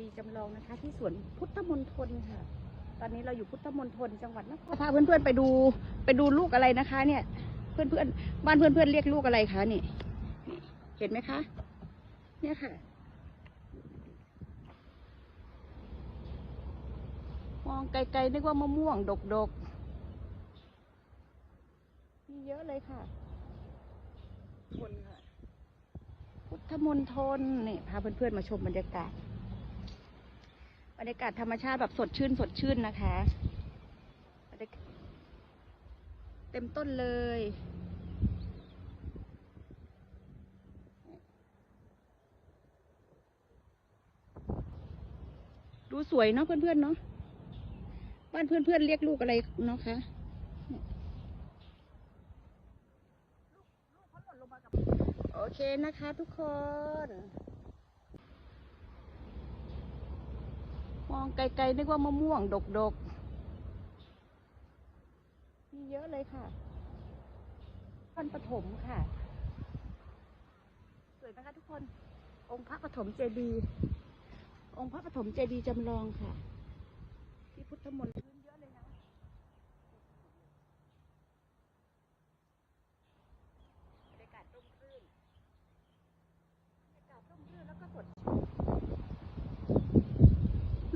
ดีย์จำลองนะคะ ที่สวนพุทธมณฑลค่ะ ตอนนี้เราอยู่พุทธมณฑลจังหวัดนครพาเพื่อนๆไปดูไปดูลูกอะไรนะคะ เนี่ย เพื่อนๆบ้านเพื่อนๆเรียกลูกอะไรคะนี่นี่เห็นไหมคะ เนี่ยค่ะ มองไกลๆนึกว่ามะม่วงดกๆมีเยอะเลยค่ะคนค่ะพุทธมณฑลนี่พาเพื่อนๆมาชมบรรยากาศ บรรยากาศธรรมชาติแบบสดชื่นสดชื่นนะคะ เต็มต้นเลย ดูสวยเนาะเพื่อนๆเนาะบ้านเพื่อนๆเรียกลูกอะไรเนาะคะโอเคนะคะทุกคน มองไกลๆนึกว่ามะม่วงดกๆมีเยอะเลยค่ะพันปฐมค่ะ สวยไหมคะทุกคน องค์พระปฐมเจดีย์องค์พระปฐมเจดีย์จำลองค่ะ ที่พุทธมณฑลพื้นเยอะเลยนะ บรรยากาศร่มรื่นบรรยากาศร่มรื่นแล้วก็สดชื่น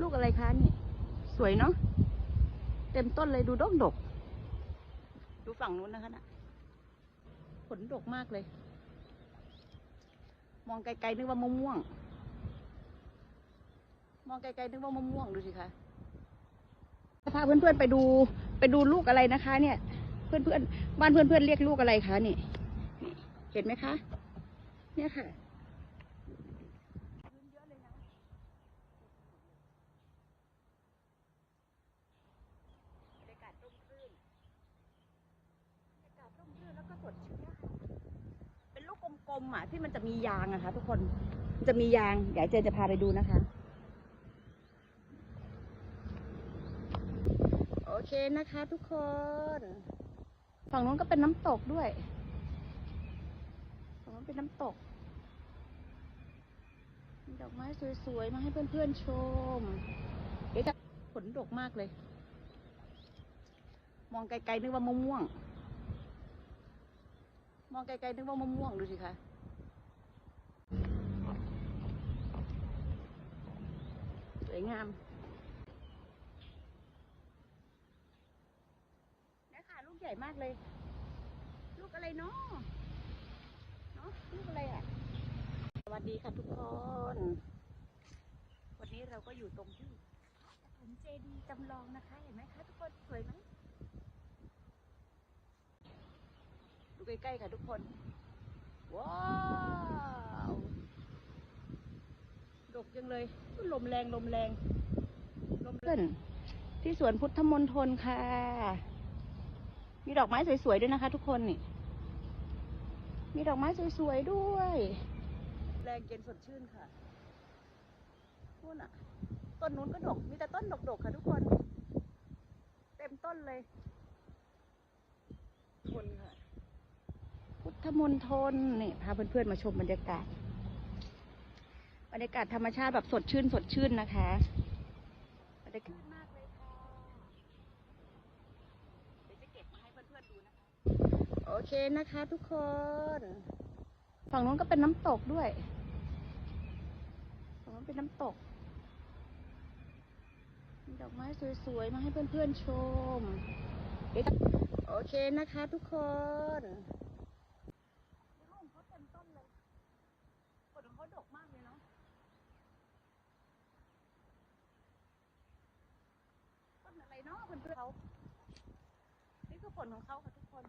ลู กอะไรคะนี่ สวยเนาะเต็มต้นเลยดูดกดก ดูฝั่งนู้นนะคะน่ะผลดกมากเลย มองไกลๆนึกว่ามะม่วง มองไกลๆนึกว่ามะม่วงดูสิคะพาเพื่อนๆไปดูไปดูลูกอะไรนะคะ เนี่ย เพื่อนๆบ้านเพื่อนๆเรียกลูกอะไรคะนี่นี่เห็นไหมคะ เนี่ยค่ะพื้นเยอะเลยนะบรรยากาศร่มรื่นบรร ยืดแล้วก็สดชื่นเป็นลูกกลมๆอะที่มันจะมียางอะคะทุกคนมันจะมียางเดี๋ยวเจนจะพาไปดูนะคะ โอเคนะคะ ทุกคน ฝั่งนู้นก็เป็นน้ำตกด้วยฝั่งนู้นเป็นน้ำตกมีดอกไม้สวยๆ มาให้เพื่อนๆชม เดี๋ยวจะผลดกมากเลย มองไกลๆนึกว่ามะม่วง มองไกลๆนึกว่ามะม่วงดูสิคะสวยงามเนี่ยค่ะลูกใหญ่มากเลย ลูกอะไรเนาะเนาะลูกอะไรอะ สวัสดีค่ะทุกคน วันนี้เราก็อยู่ตรงที่ปฐมเจดีจำลองนะคะ เห็นไหมคะทุกคนสวยไหม ใกล้ๆค่ะทุกคน ว้าวดกจังเลย ลมแรงลมแรงลมขึ้นที่สวนพุทธมณฑลค่ะ มีดอกไม้สวยๆด้วยนะคะ ทุกคนนี่ มีดอกไม้สวยๆด้วย แรงเย็นสดชื่นค่ะนู่นอะ ต้นนู้นก็ดก มีแต่ต้นดกๆค่ะทุกคน เต็มต้นเลยคนค่ะ พุทธมณฑลนี่พาเพื่อนๆมาชมบรรยากาศ บรรยากาศธรรมชาติแบบสดชื่นสดชื่นนะคะบรรยากาศมากเลยค่ะเดี๋ยวจะเก็บมาให้เพื่อนๆดูนะคะ โอเคนะคะ ทุกคน ฝั่งนู้นก็เป็นน้ำตกด้วย ฝั่งนู้นเป็นน้ำตก มีดอกไม้สวยๆ มาให้เพื่อนๆชม โอเคนะคะ ทุกคนลูกเขาเต็มต้นเลยผลของเขาดกมากเลยเนาะ ต้นอะไรเนาะเพื่อนๆเขานี่คือผลของเขาค่ะทุกคน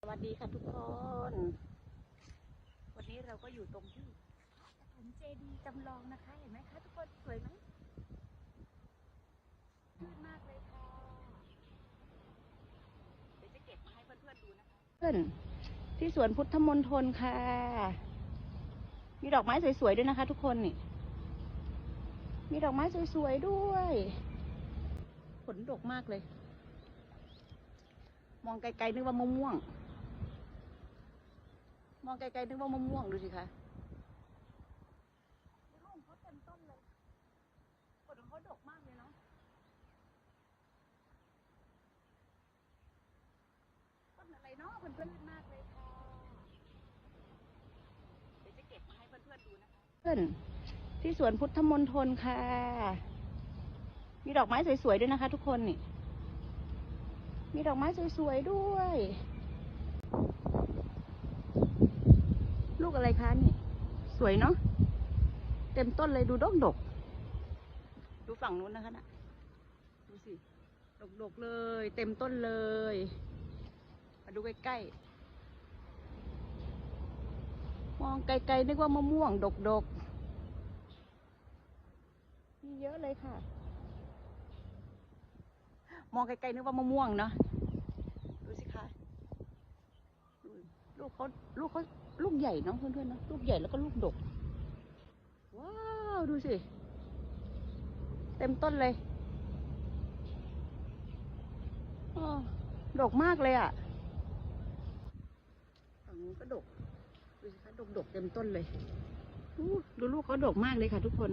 สวัสดีค่ะทุกคน วันนี้เราก็อยู่ตรงที่ปฐมเจดีย์จำลองนะคะ เห็นไหมคะ ทุกคนสวยไหมสวยมากเลยค่ะ เดี๋ยวจะเก็บมาให้เพื่อนๆดูนะคะ เพื่อนที่สวนพุทธมณฑลค่ะ มีดอกไม้สวยๆด้วยนะคะ ทุกคนนี่ มีดอกไม้สวยๆด้วย ผลดกมากเลย มองไกลๆนึกว่ามะม่วง มองไกลๆนึกว่ามะม่วงดูสิคะลูกเขาเต็มต้นเลยผลเขาดกมากเลยเนาะต้นอะไรเนาะเพื่อนๆมากเลยค่ะจะเก็บมาให้เพื่อนๆดูนะคะเพื่อนที่สวนพุทธมณฑลค่ะ มีดอกไม้สวยๆด้วยนะคะ ทุกคนนี่ มีดอกไม้สวยๆด้วย ลูกอะไรคะนี่ สวยเนาะ เต็มต้นเลยดูดกดกๆดูฝั่งนู้นนะคะน่ะ ดูสิ ดกดกๆเลย เต็มต้นเลย มาดูใกล้ๆ มองไกลๆนึกว่ามะม่วงดกดกๆมีเยอะเลยค่ะ มองไกลๆนึกว่ามะม่วงเนาะดูสิคะลูกเขาลูกเขาลูกใหญ่เนาะเพื่อนๆเนาะลูกใหญ่แล้วก็ลูกดก ว้าวดูสิ เต็มต้นเลยอ้อดกมากเลยอะฝั่งนู้นก็ดกดูสิคะดกดกๆเต็มต้นเลยดูลูกเขาดกมากเลยค่ะทุกคน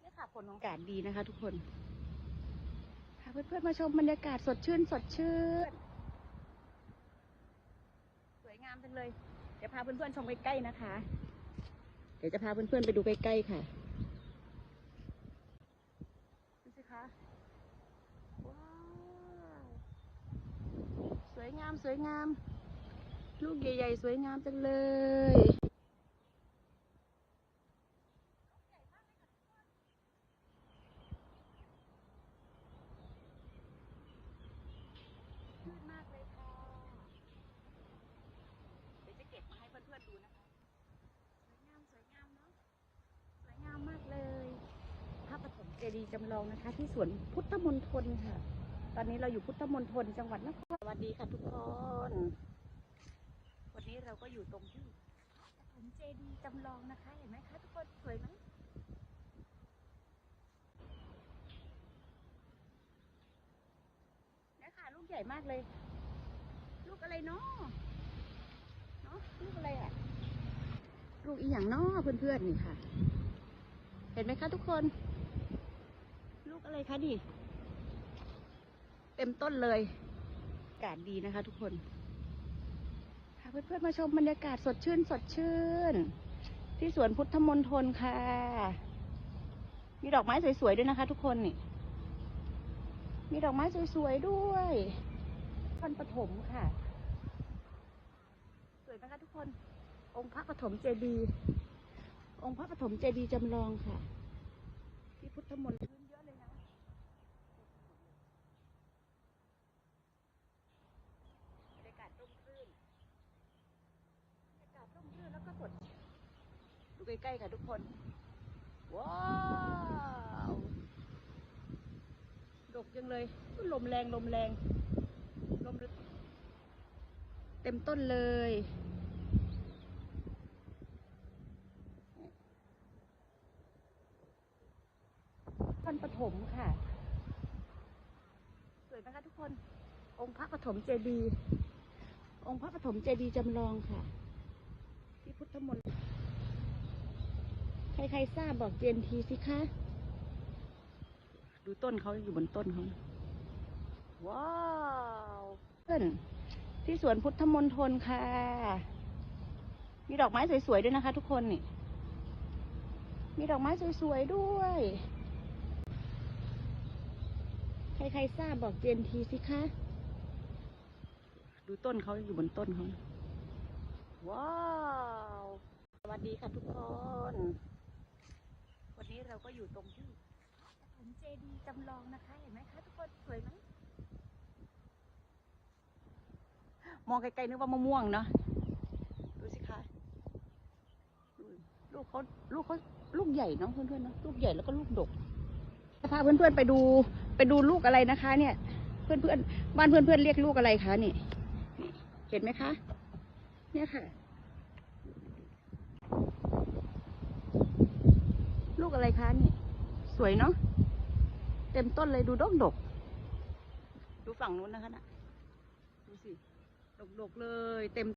เนี่ยค่ะผลของอากาศ ดีนะคะทุกคนพาเพื่อนๆมาชมบรรยากาศสดชื่นสดชื่น สวยงามจังเลย เดี๋ยวพาเพื่อนๆชมใกล้ๆนะคะ เดี๋ยวจะพาเพื่อนๆไปดูใกล้ๆค่ะดูสิคะว้าวสวยงามสวยงาม ลูกใหญ่ๆ สวยงามจังเลย มากเลยค่ะ เดี๋ยวจะเก็บมาให้เพื่อนๆดูนะคะ สวยงามสวยงามเนาะ สวยงามมากเลยพระปฐมเจ ดีย์จำลองนะคะ ที่สวนพุทธมณฑลค่ะ ตอนนี้เราอยู่พุทธมณฑลจังหวัดนครสวัสดีค่ะทุกคน วันนี้เราก็อยู่ตรงที่พระปฐมเจดีย์จำลองนะคะ เห็นไหมคะทุกคนสวยไหมนี่ค่ะลูกใหญ่มากเลย ลูกอะไรเนาะเนาะลูกอะไรอะ ลูกอีหยังเนาะเพื่อนๆนี่ค่ะ เห็นไหมคะทุกคน อะไรคะดิเต็มต้นเลยอากาศดีนะคะทุกคนพาเพื่อนๆมาชมบรรยากาศสดชื่นสดชื่น ที่สวนพุทธมณฑลค่ะ มีดอกไม้สวยๆด้วยนะคะ ทุกคนนี่ มีดอกไม้สวยๆด้วยพันปฐมค่ะ สวยไหมคะทุกคน องค์พระปฐมเจดีย์องค์พระปฐมเจดีย์จำลองค่ะ ที่พุทธมณฑลพื้นเยอะเลยนะบรรยากาศร่มรื่นบรรยากาศร่มรื่นแล้วก็สดดู ใกล้ๆค่ะทุกคน ว้าวดกจังเลยลมแรงลมแรงลมเต็มต้นเลยพันปฐมค่ะ สวยไหมคะทุกคน องค์พระปฐมเจดีย์องค์พระปฐมเจดีย์จำลองค่ะ ที่พุทธมณฑล ใครๆทราบบอกเจนทีสิคะ ดูต้นเขาอยู่บนต้นเขาว้าวเพื่อนที่สวนพุทธมณฑลค่ะ มีดอกไม้สวยๆด้วยนะคะ ทุกคนนี่มีดอกไม้สวยๆด้วย ใครๆทราบบอกเจนทีสิคะ ดูต้นเขาอยู่บนต้นเขาว้าว สวัสดีค่ะทุกคนวั นนี้เราก็อยู่ตรงที่ปฐมเจดีย์จำลองนะคะ เห็นไหมคะทุกคนสวยไหมมองไกลๆนึกว่ามะม่วงเนาะดูสิคะดูลูกเขาลูกเขาลูกใหญ่เนาะเพื่อนๆเนาะลูกใหญ่แล้วก็ลูกดกพาเพื่อนๆไปดูไปดูลูกอะไรนะคะ เนี่ย เพื่อนๆบ้านเพื่อนๆเรียกลูกอะไรคะนี่นี่เห็นไหมคะ เนี่ยค่ะ ลูกอะไรคะนี่สวยเนาะเต็มต้นเลยดูดกดก ดูฝั่งนู้นนะคะน่ะดูสิดกดกเลย เต็ม